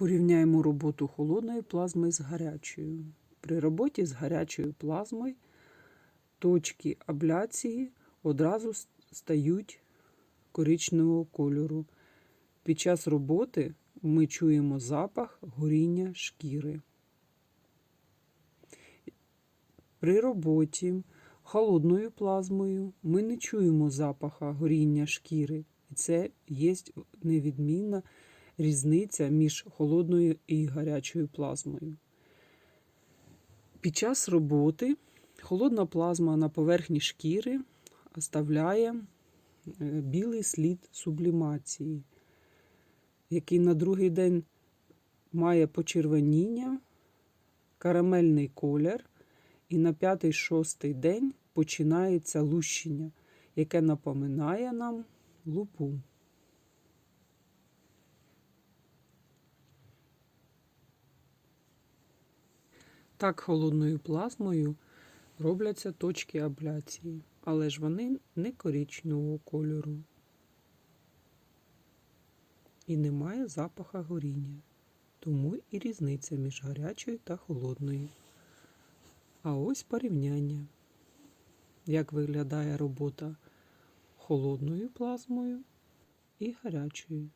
Порівняємо роботу холодної плазми з гарячою. При роботі з гарячою плазмою точки абляції одразу стають коричневого кольору. Під час роботи ми чуємо запах горіння шкіри. При роботі холодною плазмою ми не чуємо запаха горіння шкіри. І це є невідмінна різниця між холодною і гарячою плазмою. Під час роботи холодна плазма на поверхні шкіри оставляє е, білий слід сублімації, який на другий день має почервоніння, карамельний колір, і на п'ятий-шостий день починається лущення, яке напоминає нам лупу. Так холодною плазмою робляться точки абляції, але ж вони не коричневого кольору. І немає запаха горіння. Тому і різниця між гарячою та холодною. А ось порівняння. Як виглядає робота холодною плазмою і гарячою.